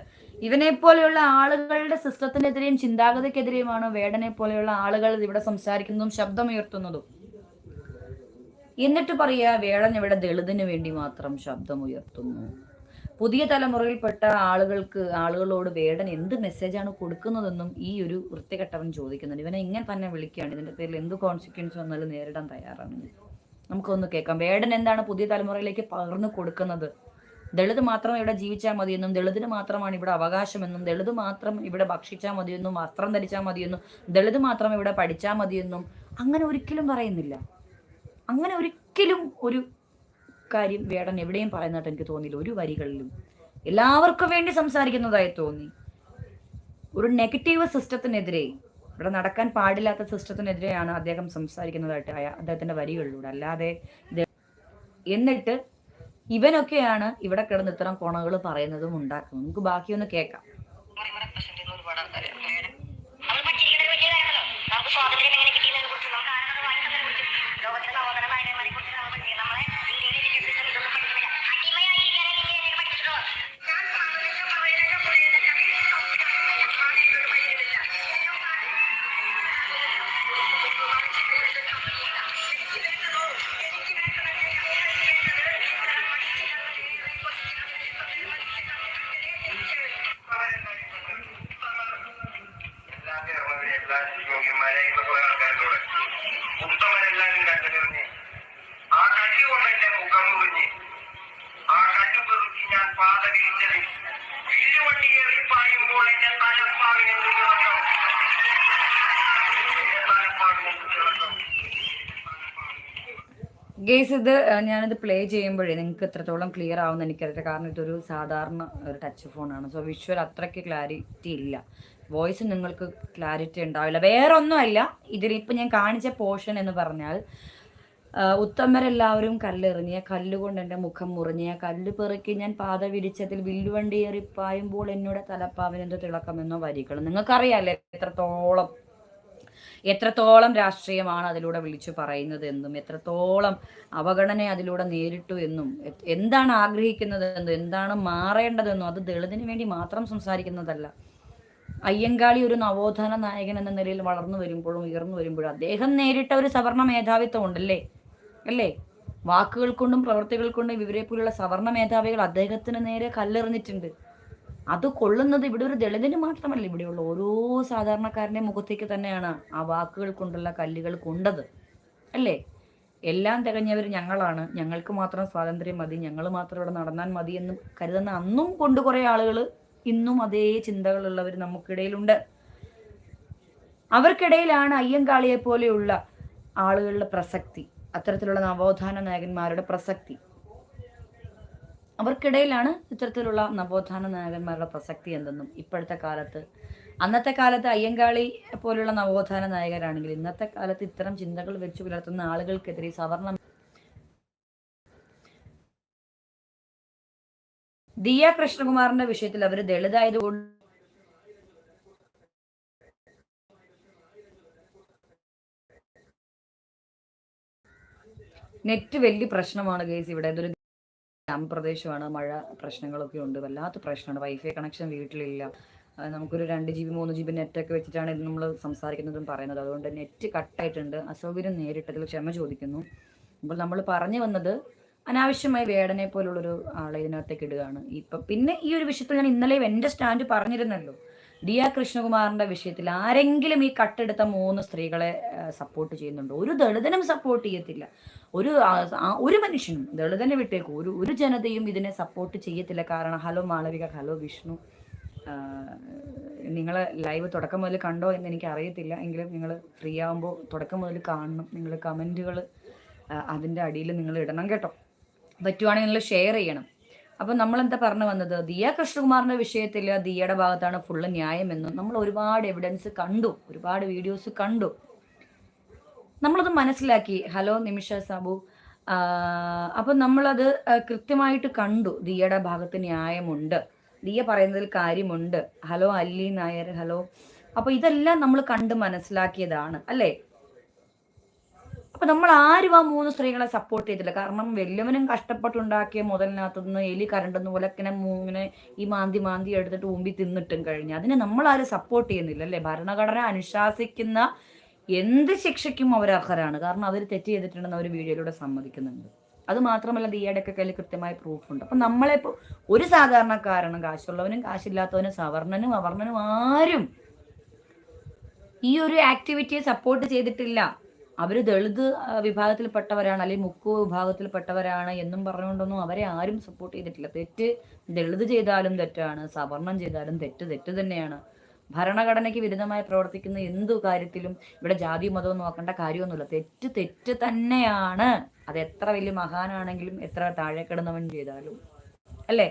ഇവനെ പോലെയുള്ള ആളുകളുടെ സിസ്റ്റത്തിനെതിരെയും ചിന്താഗതിക്കെതിരെയുമാണ് വേടനെ പോലെയുള്ള ആളുകൾ ഇവിടെ സംസാരിക്കുന്നതും ശബ്ദമുയർത്തുന്നതും. എന്നിട്ട് പറയുക വേടൻ ഇവിടെ ദളിതിന് വേണ്ടി മാത്രം ശബ്ദമുയർത്തുന്നു. പുതിയ തലമുറയിൽപ്പെട്ട ആളുകൾക്ക് ആളുകളോട് വേടൻ എന്ത് മെസ്സേജാണ് കൊടുക്കുന്നതെന്നും ഈ ഒരു വൃത്തികെട്ടവൻ ചോദിക്കുന്നുണ്ട്. ഇവനെ ഇങ്ങനെ തന്നെ വിളിക്കുകയാണ്. ഇതിന്റെ പേരിൽ എന്ത് കോൺസിക്വൻസ് വന്നാലും നേരിടാൻ തയ്യാറാണ്. നമുക്കൊന്ന് കേൾക്കാം. വേടൻ എന്താണ് പുതിയ തലമുറയിലേക്ക് പകർന്നു കൊടുക്കുന്നത്? ദളിത് മാത്രം ഇവിടെ ജീവിച്ചാൽ മതിയെന്നും ദളിതിന് മാത്രമാണ് ഇവിടെ അവകാശമെന്നും ദളിത് മാത്രം ഇവിടെ ഭക്ഷിച്ചാൽ മതിയെന്നും വസ്ത്രം ധരിച്ചാൽ മതിയെന്നും ദളിത് മാത്രം ഇവിടെ പഠിച്ചാൽ മതിയെന്നും അങ്ങനെ ഒരിക്കലും പറയുന്നില്ല. അങ്ങനെ ഒരിക്കലും ഒരു കാര്യം വേടൻ എവിടെയും പറയുന്നതായിട്ട് എനിക്ക് തോന്നിയില്ല. ഒരു വരികളിലും. എല്ലാവർക്കും വേണ്ടി സംസാരിക്കുന്നതായി തോന്നി. ഒരു നെഗറ്റീവ് സിസ്റ്റത്തിനെതിരെ ഇവിടെ നടക്കാൻ പാടില്ലാത്ത സിസ്റ്റത്തിനെതിരെയാണ് അദ്ദേഹം സംസാരിക്കുന്നതായിട്ട് അദ്ദേഹത്തിന്റെ വരികളിലൂടെ. അല്ലാതെ എന്നിട്ട് ഇവനൊക്കെയാണ് ഇവിടെ കിടന്ന് ഇത്തരം കോണകൾ പറയുന്നതും ഉണ്ടാക്കുന്നത്. നമുക്ക് ബാക്കിയൊന്ന് കേൾക്കാം. എല്ലാ യോഗ്യന്മാരായിട്ടുള്ള കുറെ ആൾക്കാരിലൂടെ ഉത്തമരെല്ലാരും കണ്ടെറിഞ്ഞ് ആ കല്ല് കൊണ്ട് എന്റെ മുഖം മുറിഞ്ഞ്? ആ കല്ല് പെറുക്കി ഞാൻ പാത വിരിച്ചത്. വില്ലുവണ്ടി ഏറി പായുമ്പോൾ എന്റെ തലപ്പാവിനെ തിളക്കം എന്റെ തലപ്പാവിനെ ഇത് ഞാനിത് പ്ലേ ചെയ്യുമ്പോഴേ നിങ്ങൾക്ക് എത്രത്തോളം ക്ലിയർ ആവുമെന്ന് എനിക്കറിയില്ല കാരണം ഇതൊരു സാധാരണ ഒരു ടച്ച് ഫോണാണ് സോ വിഷ്വൽ അത്രയ്ക്ക് ക്ലാരിറ്റി ഇല്ല. വോയിസ് നിങ്ങൾക്ക് ക്ലാരിറ്റി ഉണ്ടാവില്ല. വേറെ ഒന്നുമല്ല ഇതിലിപ്പോൾ ഞാൻ കാണിച്ച പോർഷൻ എന്ന് പറഞ്ഞാൽ ഉത്തമരെല്ലാവരും കല്ലെറിഞ്ഞ കല്ലുകൊണ്ട് എന്റെ മുഖം മുറിഞ്ഞ കല്ല് പെറുക്കി ഞാൻ പാത വിരിച്ചതിൽ വില്ലുവണ്ടി പായുമ്പോൾ എന്നോട് തലപ്പാവിനെന്തോ തിളക്കമെന്നോ വരികൾ നിങ്ങൾക്കറിയാലേ എത്രത്തോളം എത്രത്തോളം രാഷ്ട്രീയമാണ് അതിലൂടെ വിളിച്ചു പറയുന്നത് എന്നും എത്രത്തോളം അവഗണന അതിലൂടെ നേരിട്ടു എന്നും എന്താണ് ആഗ്രഹിക്കുന്നത് എന്നും എന്താണ് മാറേണ്ടതെന്നും അത് ദളിതിന് വേണ്ടി മാത്രം സംസാരിക്കുന്നതല്ല. അയ്യങ്കാളി ഒരു നവോത്ഥാന നായകൻ എന്ന നിലയിൽ വളർന്നു വരുമ്പോഴും ഉയർന്നു വരുമ്പോഴും അദ്ദേഹം നേരിട്ട ഒരു സവർണ മേധാവിത്വം ഉണ്ടല്ലേ അല്ലേ? വാക്കുകൾ കൊണ്ടും പ്രവൃത്തികൾ കൊണ്ടും ഇവരെ പോലുള്ള സവർണ മേധാവികൾ അദ്ദേഹത്തിന് നേരെ കല്ലെറിഞ്ഞിട്ടുണ്ട്. അത് കൊള്ളുന്നത് ഇവിടെ ഒരു ദളിതന് മാത്രമല്ല ഇവിടെയുള്ള ഓരോ സാധാരണക്കാരന്റെ മുഖത്തേക്ക് തന്നെയാണ് ആ വാക്കുകൾ കൊണ്ടുള്ള കല്ലുകൾ കൊണ്ടത്. അല്ലേ? എല്ലാം തികഞ്ഞവർ ഞങ്ങളാണ്. ഞങ്ങൾക്ക് മാത്രം സ്വാതന്ത്ര്യം മതി. ഞങ്ങൾ മാത്രം ഇവിടെ നടന്നാൽ മതി എന്ന് കരുതുന്ന അന്നും കൊണ്ട് കുറേ ആളുകൾ ഇന്നും അതേ ചിന്തകളുള്ളവർ നമുക്കിടയിലുണ്ട്. അവർക്കിടയിലാണ് അയ്യങ്കാളിയെ പോലെയുള്ള ആളുകളുടെ പ്രസക്തി അത്തരത്തിലുള്ള നവോത്ഥാന നായകന്മാരുടെ പ്രസക്തി. അവർക്കിടയിലാണ് ഇത്തരത്തിലുള്ള നവോത്ഥാന നായകന്മാരുടെ പ്രസക്തി എന്തെന്നും ഇപ്പോഴത്തെ കാലത്ത് അന്നത്തെ കാലത്ത് അയ്യങ്കാളി പോലുള്ള നവോത്ഥാന നായകരാണെങ്കിൽ ഇന്നത്തെ കാലത്ത് ഇത്തരം ചിന്തകൾ വെച്ച് പുലർത്തുന്ന ആളുകൾക്കെതിരെ സവർണ ദിയ കൃഷ്ണകുമാറിന്റെ വിഷയത്തിൽ അവർ ദളിതായതുകൊണ്ട് നെറ്റ് വലിയ പ്രശ്നമാണ് കേസ് ഇവിടെ. ഇതൊരു ഗ്രാമപ്രദേശമാണ്. മഴ പ്രശ്നങ്ങളൊക്കെ ഉണ്ട്. വല്ലാത്ത പ്രശ്നമാണ്. വൈഫൈ കണക്ഷൻ വീട്ടിലില്ല. നമുക്കൊരു രണ്ട് ജി ബി മൂന്ന് ജി ബി നെറ്റൊക്കെ വെച്ചിട്ടാണ് ഇത് നമ്മൾ സംസാരിക്കുന്നതും പറയുന്നത്. അതുകൊണ്ട് നെറ്റ് കട്ടായിട്ടുണ്ട് അസൗകര്യം നേരിട്ടതിൽ ക്ഷമ ചോദിക്കുന്നു. അപ്പോൾ നമ്മൾ പറഞ്ഞു വന്നത് അനാവശ്യമായി വേടനെ പോലുള്ളൊരു ആളെ ഇതിനകത്തേക്ക് ഇടുകയാണ്. ഇപ്പം പിന്നെ ഈ ഒരു വിഷയത്തിൽ ഞാൻ ഇന്നലെ എന്റെ സ്റ്റാൻഡ് പറഞ്ഞിരുന്നല്ലോ. ഡി ആർ കൃഷ്ണകുമാറിന്റെ വിഷയത്തിൽ ആരെങ്കിലും ഈ കട്ടെടുത്ത മൂന്ന് സ്ത്രീകളെ സപ്പോർട്ട് ചെയ്യുന്നുണ്ടോ? ഒരു ദളിതനും സപ്പോർട്ട് ചെയ്യത്തില്ല. ഒരു ഒരു മനുഷ്യനും ദളിതനെ വിട്ടേക്കും. ഒരു ഒരു ജനതയും ഇതിനെ സപ്പോർട്ട് ചെയ്യത്തില്ല. കാരണം ഹലോ മാളവിക ഹലോ വിഷ്ണു നിങ്ങൾ ലൈവ് തുടക്കം മുതൽ കണ്ടോ എന്ന് എനിക്ക് അറിയത്തില്ല എങ്കിലും നിങ്ങൾ ഫ്രീ ആകുമ്പോൾ തുടക്കം മുതൽ കാണണം. നിങ്ങൾ കമന്റുകൾ അതിന്റെ അടിയിൽ നിങ്ങൾ ഇടണം കേട്ടോ. പറ്റുവാണെങ്കിൽ നിങ്ങൾ ഷെയർ ചെയ്യണം. അപ്പം നമ്മൾ എന്താ പറഞ്ഞു വന്നത്? ദിയ കൃഷ്ണകുമാറിന്റെ വിഷയത്തിൽ ദിയയുടെ ഭാഗത്താണ് ഫുള്ള് ന്യായമെന്നും നമ്മൾ ഒരുപാട് എവിഡൻസ് കണ്ടു. ഒരുപാട് വീഡിയോസ് കണ്ടു. നമ്മളത് മനസ്സിലാക്കി. ഹലോ നിമിഷ സാബു. അപ്പൊ നമ്മളത് കൃത്യമായിട്ട് കണ്ടു. ദിയയുടെ ഭാഗത്ത് ന്യായമുണ്ട്. ദിയ പറയുന്നതിൽ കാര്യമുണ്ട്. ഹലോ അല്ലി നായർ ഹലോ. അപ്പൊ ഇതെല്ലാം നമ്മൾ കണ്ട് മനസ്സിലാക്കിയതാണ്. അല്ലേ? അപ്പൊ നമ്മൾ ആരും ആ മൂന്ന് സ്ത്രീകളെ സപ്പോർട്ട് ചെയ്തില്ല. കാരണം വല്യവനും കഷ്ടപ്പെട്ടുണ്ടാക്കിയ മുതലിനകത്തുനിന്ന് എലി കരണ്ടെന്ന് പോലെ ഇങ്ങനെ മൂങ്ങനെ ഈ മാന്തി മാന്തി എടുത്തിട്ട് ഊമ്പി തിന്നിട്ടും കഴിഞ്ഞു. അതിനെ നമ്മൾ ആരും സപ്പോർട്ട് ചെയ്യുന്നില്ല അല്ലേ? ഭരണഘടന അനുശാസിക്കുന്ന എന്ത് ശിക്ഷയ്ക്കും അവർ അർഹരാണ്. കാരണം അവർ തെറ്റ് ചെയ്തിട്ടുണ്ടെന്ന് അവർ വീഡിയോയിലൂടെ സമ്മതിക്കുന്നുണ്ട്. അത് മാത്രമല്ല ദിയയുടെ ഒക്കെ കയ്യിൽ കൃത്യമായ പ്രൂഫുണ്ട് അപ്പൊ നമ്മളെ ഇപ്പൊ ഒരു സാധാരണക്കാരനും കാശുള്ളവനും കാശില്ലാത്തവനും സവർണനും അവർണനും ആരും ഈ ഒരു ആക്ടിവിറ്റിയെ സപ്പോർട്ട് ചെയ്തിട്ടില്ല. അവർ ദളിത് വിഭാഗത്തിൽപ്പെട്ടവരാണ് അല്ലെങ്കിൽ മുക്കു വിഭാഗത്തിൽപ്പെട്ടവരാണ് എന്നും പറഞ്ഞുകൊണ്ടൊന്നും അവരെ ആരും സപ്പോർട്ട് ചെയ്തിട്ടില്ല. തെറ്റ് ദളിത് ചെയ്താലും തെറ്റാണ് സവർണം ചെയ്താലും തെറ്റ് തെറ്റ് തന്നെയാണ്. ഭരണഘടനയ്ക്ക് വിരുദ്ധമായി പ്രവർത്തിക്കുന്ന എന്തു കാര്യത്തിലും ഇവിടെ ജാതി മതവും നോക്കേണ്ട കാര്യമൊന്നുമില്ല. തെറ്റ് തെറ്റ് തന്നെയാണ്. അത് എത്ര വലിയ മഹാനാണെങ്കിലും എത്ര താഴെ കിടന്നവൻ ചെയ്താലും. അല്ലേ?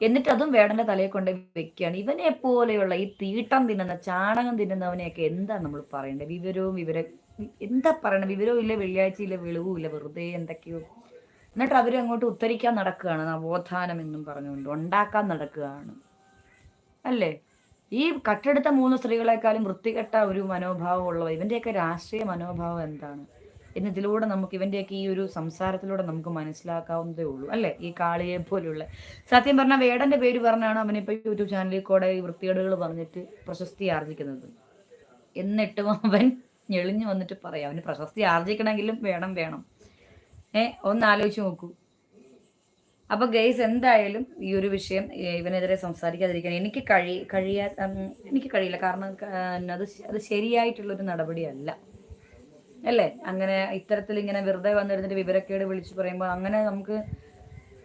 എന്നിട്ട് അതും വേടന്റെ തലയെ കൊണ്ട് വെക്കുകയാണ്. ഇവനെ പോലെയുള്ള ഈ തീട്ടം തിന്നുന്ന ചാണകം തിന്നുന്നവനെയൊക്കെ എന്താ നമ്മൾ പറയേണ്ടത്? വിവരവും വിവര എന്താ പറയണ വിവരവും ഇല്ല വെളിവുമില്ല വെറുതെ എന്തൊക്കെയോ. എന്നിട്ട് അങ്ങോട്ട് ഉത്തരിക്കാൻ നടക്കുകയാണ് നവോത്ഥാനം എന്നും പറഞ്ഞുകൊണ്ട്. ഉണ്ടാക്കാൻ നടക്കുകയാണ്. അല്ലേ? ഈ കട്ടെടുത്ത മൂന്ന് സ്ത്രീകളെക്കാളും വൃത്തികെട്ട ഒരു മനോഭാവം ഉള്ളവ ഇവന്റെയൊക്കെ രാഷ്ട്രീയ മനോഭാവം എന്താണ്? എന്ന് ഇതിലൂടെ നമുക്ക് ഇവന്റെയൊക്കെ ഈ ഒരു സംസാരത്തിലൂടെ നമുക്ക് മനസ്സിലാക്കാവുന്നതേ ഉള്ളൂ. അല്ലേ? ഈ കാളിയെ പോലെയുള്ള സത്യം പറഞ്ഞാൽ വേടന്റെ പേര് പറഞ്ഞാണ് അവനിപ്പോൾ യൂട്യൂബ് ചാനലിൽ കൂടെ ഈ വൃത്തികേടുകൾ പറഞ്ഞിട്ട് പ്രശസ്തി ആർജിക്കുന്നത്. എന്നിട്ടും അവൻ ഞെളിഞ്ഞു വന്നിട്ട് പറയാം. അവന് പ്രശസ്തി ആർജിക്കണമെങ്കിലും വേണം വേണം. ഏ ഒന്ന് ആലോചിച്ച് നോക്കൂ. അപ്പൊ ഗെയ്സ് എന്തായാലും ഈ ഒരു വിഷയം ഇവനെതിരെ സംസാരിക്കാതിരിക്കാൻ എനിക്ക് കഴി കഴിയാ എനിക്ക് കഴിയില്ല. കാരണം അത് അത് ശരിയായിട്ടുള്ളൊരു നടപടിയല്ല. അല്ലേ? അങ്ങനെ ഇത്തരത്തിൽ ഇങ്ങനെ വെറുതെ വന്നിരുന്നിട്ട് വിവരക്കേട് വിളിച്ചു പറയുമ്പോൾ അങ്ങനെ നമുക്ക്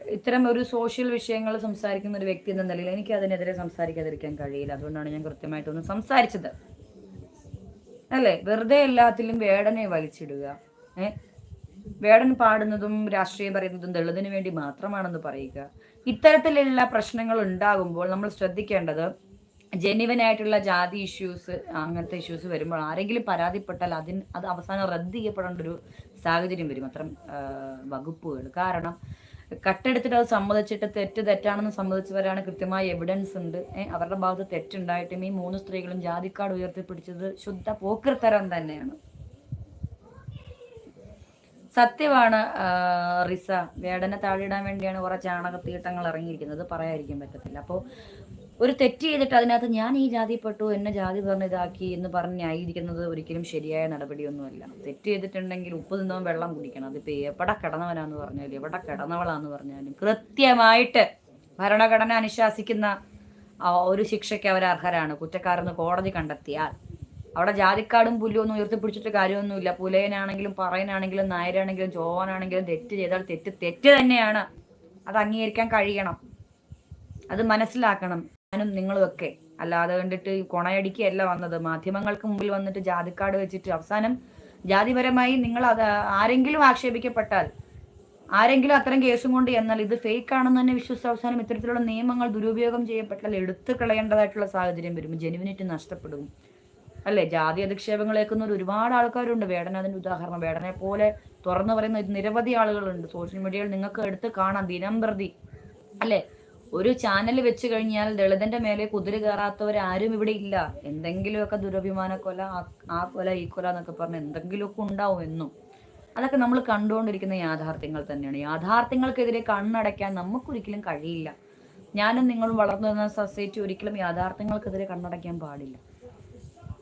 ഇത്തരം ഒരു സോഷ്യൽ വിഷയങ്ങൾ സംസാരിക്കുന്ന ഒരു വ്യക്തി എന്ന നിലയിൽ എനിക്ക് അതിനെതിരെ സംസാരിക്കാതിരിക്കാൻ കഴിയില്ല. അതുകൊണ്ടാണ് ഞാൻ കൃത്യമായിട്ടൊന്ന് സംസാരിച്ചത്. അല്ലേ? വെറുതെ എല്ലാത്തിലും വേടനെ വലിച്ചിടുക. ഏ? വേടൻ പാടുന്നതും രാഷ്ട്രീയം പറയുന്നതും ദളിതിന് വേണ്ടി മാത്രമാണെന്ന് പറയുക. ഇത്തരത്തിലുള്ള പ്രശ്നങ്ങൾ ഉണ്ടാകുമ്പോൾ നമ്മൾ ശ്രദ്ധിക്കേണ്ടത് ജെന്യുവനായിട്ടുള്ള ജാതി ഇഷ്യൂസ് അങ്ങനത്തെ ഇഷ്യൂസ് വരുമ്പോൾ ആരെങ്കിലും പരാതിപ്പെട്ടാൽ അതിന് അത് അവസാനം റദ്ദ് ചെയ്യപ്പെടേണ്ട ഒരു സാഹചര്യം വരും. അത്തരം വകുപ്പുകൾ. കാരണം കട്ടെടുത്തിട്ട് അത് സമ്മതിച്ചിട്ട് തെറ്റ് തെറ്റാണെന്ന് സമ്മതിച്ചവരാണ് കൃത്യമായ എവിഡൻസ് ഉണ്ട്. അവരുടെ ഭാഗത്ത് തെറ്റുണ്ടായിട്ടും ഈ മൂന്ന് സ്ത്രീകളും ജാതിക്കാട് ഉയർത്തിപ്പിടിച്ചത് ശുദ്ധ പോക്കൃത്തരം തന്നെയാണ്. സത്യമാണ് റിസ. വേടനെ താഴെയിടാൻ വേണ്ടിയാണ് കുറെ ചാണകത്തീട്ടങ്ങൾ ഇറങ്ങിയിരിക്കുന്നത്. പറയാതിരിക്കാൻ പറ്റത്തില്ല. അപ്പോൾ ഒരു തെറ്റ് ചെയ്തിട്ട് അതിനകത്ത് ഞാൻ ഈ ജാതിപ്പെട്ടു എന്നെ ജാതി പറഞ്ഞ് ഇതാക്കി എന്ന് പറഞ്ഞ് ന്യായീകരിക്കുന്നത് ഒരിക്കലും ശരിയായ നടപടിയൊന്നുമല്ല. തെറ്റ് ചെയ്തിട്ടുണ്ടെങ്കിൽ ഉപ്പ് നിന്നവൻ വെള്ളം കുടിക്കണം. അതിപ്പോൾ എവിടെ കിടന്നവനാന്ന് പറഞ്ഞാലും എവിടെ കിടന്നവളാന്ന് പറഞ്ഞാലും കൃത്യമായിട്ട് ഭരണഘടന അനുശാസിക്കുന്ന ഒരു ശിക്ഷയ്ക്ക് അവർ അർഹരാണ്. കുറ്റക്കാരെന്ന് കോടതി കണ്ടെത്തിയാൽ അവിടെ ജാതിക്കാടും പുല്ലൊന്നും ഉയർത്തിപ്പിടിച്ചിട്ട് കാര്യമൊന്നുമില്ല. പുലയനാണെങ്കിലും പറയനാണെങ്കിലും നായരാണെങ്കിലും ചോവനാണെങ്കിലും തെറ്റ് ചെയ്താൽ തെറ്റ് തെറ്റ് തന്നെയാണ്. അത് അംഗീകരിക്കാൻ കഴിയണം. അത് മനസ്സിലാക്കണം. ഞാനും നിങ്ങളും ഒക്കെ അല്ലാതെ കണ്ടിട്ട് കൊണയടിക്കുകയല്ല വന്നത്. മാധ്യമങ്ങൾക്ക് മുമ്പിൽ വന്നിട്ട് ജാതിക്കാട് വെച്ചിട്ട് അവസാനം ജാതിപരമായി നിങ്ങൾ അത് ആരെങ്കിലും ആക്ഷേപിക്കപ്പെട്ടാൽ ആരെങ്കിലും അത്തരം കേസും കൊണ്ട് എന്നാൽ ഇത് ഫേക്ക് ആണെന്ന് തന്നെ വിശ്വസിച്ച അവസാനം ഇത്തരത്തിലുള്ള നിയമങ്ങൾ ദുരുപയോഗം ചെയ്യപ്പെട്ടാൽ എടുത്തു കളയേണ്ടതായിട്ടുള്ള സാഹചര്യം വരും. ജെനുവിനിറ്റി നഷ്ടപ്പെടും. അല്ലെ? ജാതി അധിക്ഷേപങ്ങൾ ഏൽക്കുന്നവർ ഒരുപാട് ആൾക്കാരുണ്ട്. വേടന അതിന്റെ ഉദാഹരണം. വേടനെ പോലെ തുറന്നു പറയുന്ന നിരവധി ആളുകളുണ്ട്. സോഷ്യൽ മീഡിയയിൽ നിങ്ങൾക്ക് എടുത്ത് കാണാം. ദിനം പ്രതി. അല്ലേ? ഒരു ചാനൽ വെച്ച് കഴിഞ്ഞാൽ ദളിതന്റെ മേലെ കുതിര കയറാത്തവർ ആരും ഇവിടെ ഇല്ല. എന്തെങ്കിലുമൊക്കെ ദുരഭിമാന കൊല ആ കൊല ഈ കൊല എന്നൊക്കെ പറഞ്ഞ് എന്തെങ്കിലുമൊക്കെ ഉണ്ടാവും എന്നും. അതൊക്കെ നമ്മൾ കണ്ടുകൊണ്ടിരിക്കുന്ന യാഥാർത്ഥ്യങ്ങൾ തന്നെയാണ്. യാഥാർത്ഥ്യങ്ങൾക്കെതിരെ കണ്ണടയ്ക്കാൻ നമുക്കൊരിക്കലും കഴിയില്ല. ഞാനും നിങ്ങളും വളർന്നു വന്ന സൊസൈറ്റി ഒരിക്കലും യാഥാർത്ഥ്യങ്ങൾക്കെതിരെ കണ്ണടയ്ക്കാൻ പാടില്ല.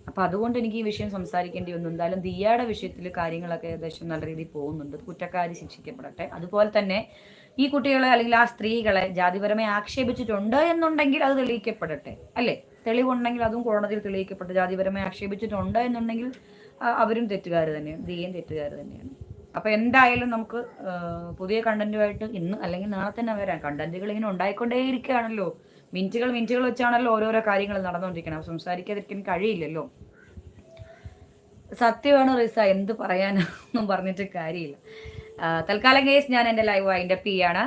അപ്പൊ അതുകൊണ്ട് എനിക്ക് ഈ വിഷയം സംസാരിക്കേണ്ടി വന്നു. എന്തായാലും ദിയയുടെ വിഷയത്തിൽ കാര്യങ്ങളൊക്കെ ഏകദേശം നല്ല രീതിയിൽ പോകുന്നുണ്ട്. കുറ്റക്കാരി ശിക്ഷിക്കപ്പെടട്ടെ. അതുപോലെ തന്നെ ഈ കുട്ടികളെ അല്ലെങ്കിൽ ആ സ്ത്രീകളെ ജാതിപരമായി ആക്ഷേപിച്ചിട്ടുണ്ട് എന്നുണ്ടെങ്കിൽ അത് തെളിയിക്കപ്പെടട്ടെ അല്ലേ? തെളിവുണ്ടെങ്കിൽ അതും കോടതിയിൽ തെളിയിക്കപ്പെട്ട് ജാതിപരമായി ആക്ഷേപിച്ചിട്ടുണ്ട് എന്നുണ്ടെങ്കിൽ അവരും തെറ്റുകാർ തന്നെയാണ് ദിയയും തെറ്റുകാർ തന്നെയാണ്. അപ്പൊ എന്തായാലും നമുക്ക് പുതിയ കണ്ടന്റുമായിട്ട് ഇന്ന് അല്ലെങ്കിൽ നാളെ തന്നെ വരാം. കണ്ടന്റുകൾ ഇങ്ങനെ ഉണ്ടായിക്കൊണ്ടേയിരിക്കുകയാണല്ലോ. മിനിറ്റുകൾ മിനിറ്റുകൾ വെച്ചാണല്ലോ ഓരോരോ കാര്യങ്ങൾ നടന്നുകൊണ്ടിരിക്കണം. സംസാരിക്കാതിരിക്കാൻ കഴിയില്ലല്ലോ. സത്യമാണ് റിസ എന്ത് പറയാനൊന്നും പറഞ്ഞിട്ട് കാര്യമില്ല. തൽക്കാലം കേസ് ഞാൻ എന്റെ ലൈവ് വൈൻഡ് അപ്പ് ആണ്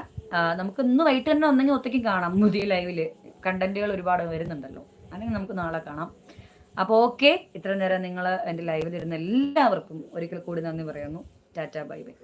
നമുക്ക് ഇന്ന് വൈകിട്ട് തന്നെ ഒന്നെങ്കിൽ ഒറ്റയ്ക്ക് കാണാം. പുതിയ ലൈവിൽ കണ്ടന്റുകൾ ഒരുപാട് വരുന്നുണ്ടല്ലോ. അല്ലെങ്കിൽ നമുക്ക് നാളെ കാണാം. അപ്പോൾ ഓക്കെ ഇത്ര നേരം നിങ്ങൾ എന്റെ ലൈവിൽ ഇരുന്ന എല്ലാവർക്കും ഒരിക്കൽ കൂടി നന്ദി പറയുന്നു. Tata bye bye